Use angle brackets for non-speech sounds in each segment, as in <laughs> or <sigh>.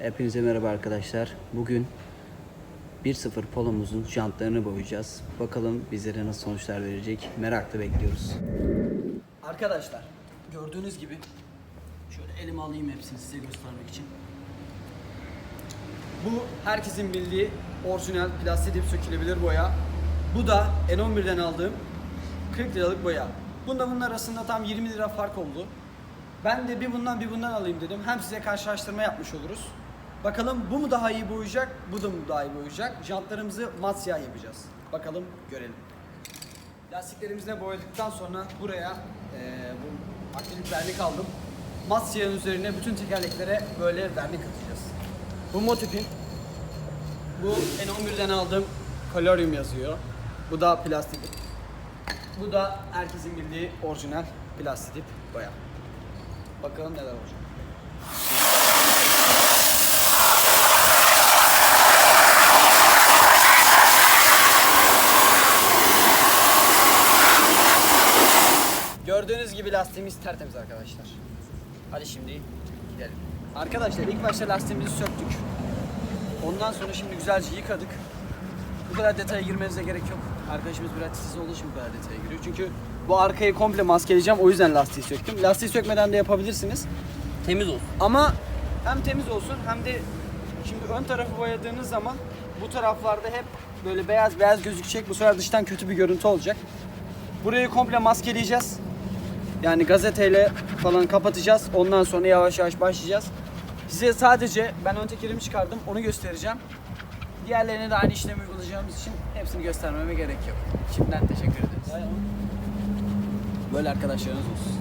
Hepinize merhaba arkadaşlar. Bugün 1-0 polomuzun jantlarını boyayacağız. Bakalım bizlere nasıl sonuçlar verecek. Merakla bekliyoruz. Arkadaşlar gördüğünüz gibi şöyle elime alayım hepsini size göstermek için. Bu herkesin bildiği orijinal plastik dip sökülebilir boya. Bu da N11'den aldığım 40 liralık boya. Bunda bunun arasında tam 20 lira fark oldu. Ben de bir bundan bir bundan alayım dedim. Hem size karşılaştırma yapmış oluruz. Bakalım bu mu daha iyi boyayacak, bu da mı daha iyi boyayacak? Jantlarımızı mat siyah yapacağız. Bakalım görelim. Lastiklerimizi de boyadıktan sonra buraya eee bu akrilik vernik aldım. Mat siyahın üzerine bütün tekerleklere böyle vernik atacağız. Bu Motip'in bu N11'den aldığım Colorium yazıyor. Bu da plastik. Bu da herkesin bildiği orijinal plastik boya. Bakalım neler olacak. Gördüğünüz gibi lastiğimiz tertemiz arkadaşlar. Hadi şimdi gidelim. Arkadaşlar ilk başta lastiğimizi söktük. Ondan sonra şimdi güzelce yıkadık. Bu kadar detaya girmenize gerek yok. Arkadaşımız biraz titiz olduğu için bu kadar detaya giriyor. Çünkü bu arkayı komple maskeleyeceğim. O yüzden lastiği söktüm. Lastiği sökmeden de yapabilirsiniz. Temiz olsun. Ama hem temiz olsun hem de şimdi ön tarafı boyadığınız zaman bu taraflarda hep böyle beyaz beyaz gözükecek. Bu sefer dıştan kötü bir görüntü olacak. Burayı komple maskeleyeceğiz. Yani gazeteyle falan kapatacağız. Ondan sonra yavaş yavaş başlayacağız. Size sadece ben ön tekerimi çıkardım. Onu göstereceğim. Diğerlerine de aynı işlemi uygulayacağımız için hepsini göstermeme gerek yok. Şimdiden teşekkür ederiz. Böyle arkadaşlarınız olsun.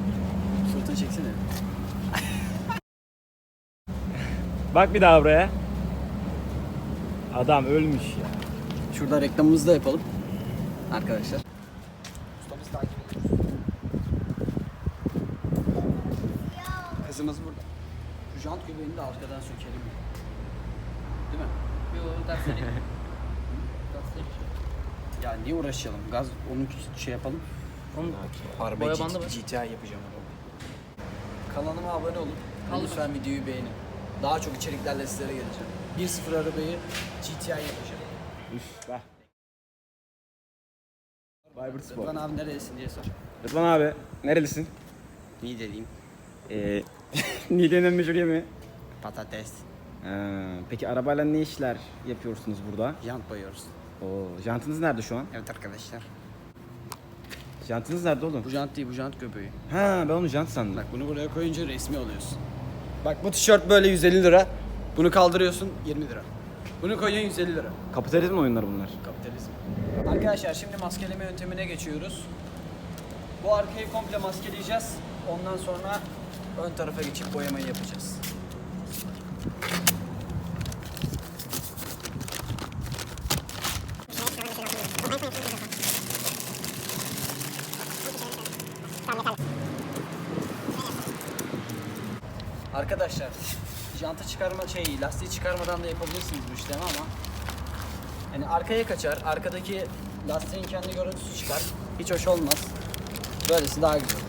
Sırtını çeksene. <laughs> Bak bir daha buraya. Adam ölmüş ya. Şurada reklamımızı da yapalım. Arkadaşlar. Kızımız burada. Şu jant göbeğini de arkadan sökelim. Değil mi? Yo dersleri. <laughs> dersleri. Ya niye uğraşalım? Gaz onu şey yapalım. Onun boya bandı var. GTI yapacağım arabayı. Kanalıma abone olun. Kaldır Lütfen videoyu beğenin. Daha çok içeriklerle sizlere geleceğim. 1.0 arabayı GTI yapacağım. Üf be. Bayburt Spor. Rıdvan abi neredesin diye sor. Rıdvan abi nerelisin? İyi dediğim. Ee, Niğde'nin meşhur yemeği. Patates. Ee, peki arabayla ne işler yapıyorsunuz burada? Jant boyuyoruz. Oo, jantınız nerede şu an? Evet arkadaşlar. Jantınız nerede oğlum? Bu jant değil bu jant göbeği. Ha ben onu jant sandım. Bak bunu buraya koyunca resmi oluyorsun. Bak bu tişört böyle 150 lira. Bunu kaldırıyorsun 20 lira. Bunu koyuyorsun 150 lira. Kapitalizm oyunları bunlar. Kapitalizm. Arkadaşlar şimdi maskeleme yöntemine geçiyoruz. Bu arkayı komple maskeleyeceğiz. Ondan sonra ön tarafa geçip boyamayı yapacağız. Arkadaşlar jantı çıkarma şey lastiği çıkarmadan da yapabilirsiniz bu işlemi ama yani arkaya kaçar, arkadaki lastiğin kendi görüntüsü çıkar. Hiç hoş olmaz. Böylesi daha güzel.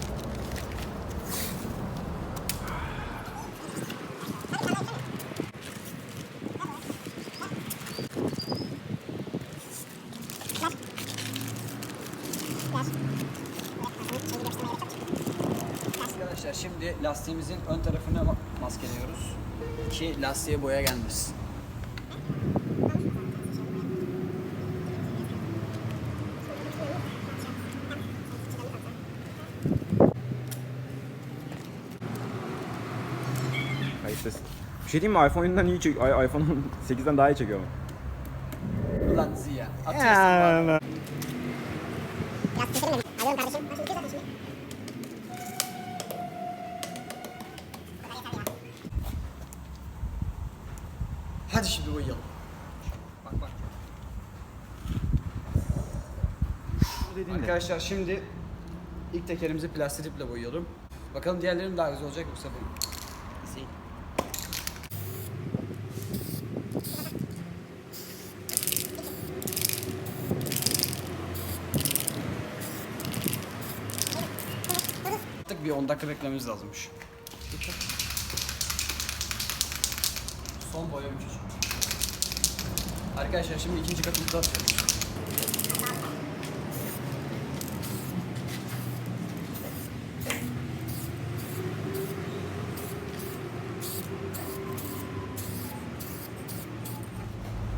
Arkadaşlar şimdi lastiğimizin ön tarafını ma- maskeliyoruz ki lastiğe boya gelmesin. Kayıttasın. Bir şey diyeyim mi? iPhone oyundan iyi çekiyor. Ay- iPhone <laughs> 8'den daha iyi çekiyor mu? Ulan Ziya. Atıyorsun bana. Hadi şimdi boyayalım. Bak bak. Arkadaşlar şimdi ilk tekerimizi plastik iple boyayalım. Bakalım diğerlerim daha güzel olacak yoksa bu. Artık bir 10 dakika beklememiz lazımmış. Son boya bükücü. Arkadaşlar şimdi ikinci katımızı atıyoruz.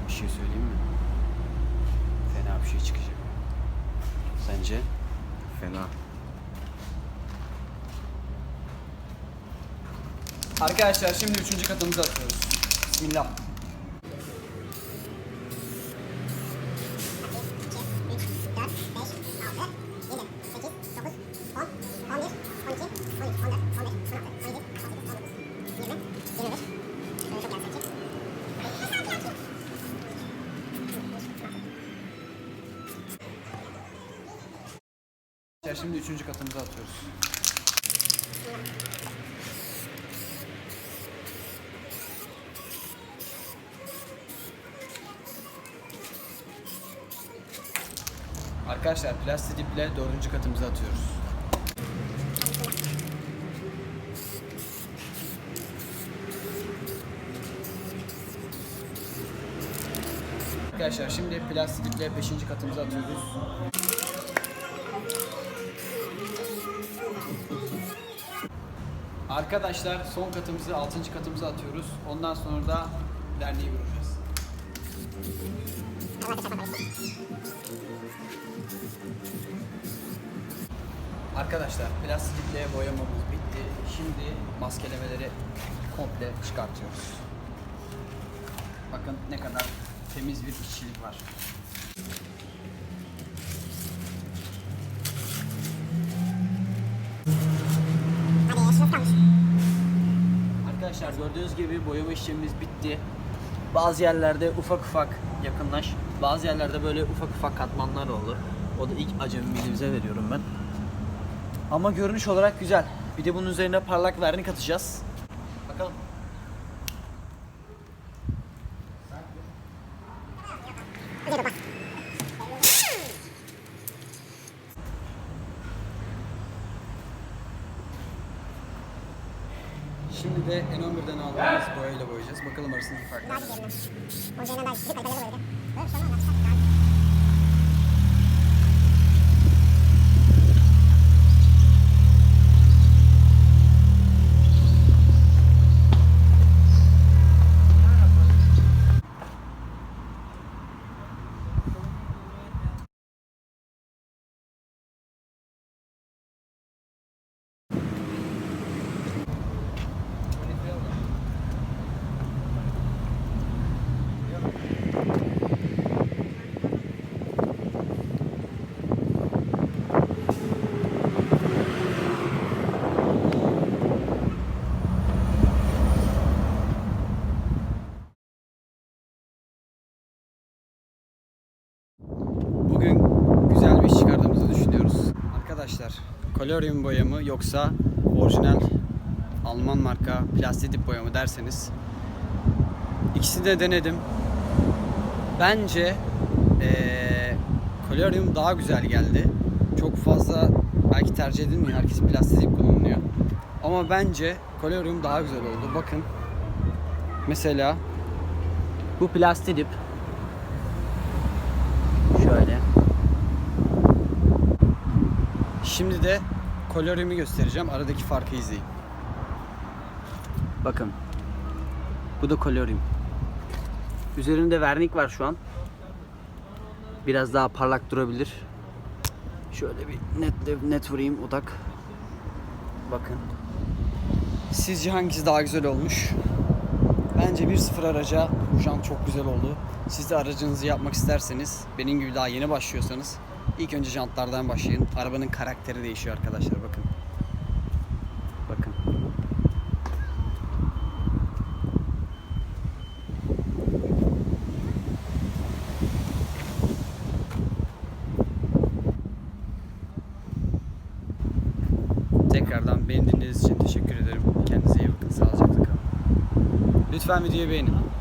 Bir şey söyleyeyim mi? Fena bir şey çıkacak. Sence? Fena. Arkadaşlar şimdi üçüncü katımızı atıyoruz. Bismillah. Şimdi üçüncü katımızı atıyoruz. Arkadaşlar plastik iple dördüncü katımızı atıyoruz. Arkadaşlar şimdi plastik iple beşinci katımızı atıyoruz. Arkadaşlar son katımızı altıncı katımıza atıyoruz. Ondan sonra da derneği vuracağız. Arkadaşlar plastikle boyamamız bitti. Şimdi maskelemeleri komple çıkartıyoruz. Bakın ne kadar temiz bir işçilik var. Arkadaşlar gördüğünüz gibi boyama işlemimiz bitti. Bazı yerlerde ufak ufak yakınlaş, bazı yerlerde böyle ufak ufak katmanlar oldu. O da ilk acemiliğimize veriyorum ben. Ama görünüş olarak güzel. Bir de bunun üzerine parlak vernik atacağız. Bakalım. Şimdi de N11'den aldığımız boyayla boyayacağız. Bakalım arasındaki farklar. ne? Bugün güzel bir iş çıkardığımızı düşünüyoruz. Arkadaşlar, koloryum boya mı yoksa orijinal Alman marka plastik dip boya mı derseniz ikisini de denedim. Bence eee koloryum daha güzel geldi. Çok fazla belki tercih edilmiyor. Herkes plastik dip kullanıyor. Ama bence koloryum daha güzel oldu. Bakın. Mesela bu plastik dip Şöyle. Şimdi de koloryumu göstereceğim. Aradaki farkı izleyin. Bakın. Bu da koloryum. Üzerinde vernik var şu an. Biraz daha parlak durabilir. Şöyle bir net net vurayım odak. Bakın. Sizce hangisi daha güzel olmuş? Bence 1.0 araca bu jant çok güzel oldu. Siz de aracınızı yapmak isterseniz, benim gibi daha yeni başlıyorsanız ilk önce jantlardan başlayın. Arabanın karakteri değişiyor arkadaşlar bakın. Bakın. Tekrardan beni dinlediğiniz için teşekkür ederim. Kendinize iyi bakın. Sağlıcakla kalın. Lütfen videoyu beğenin.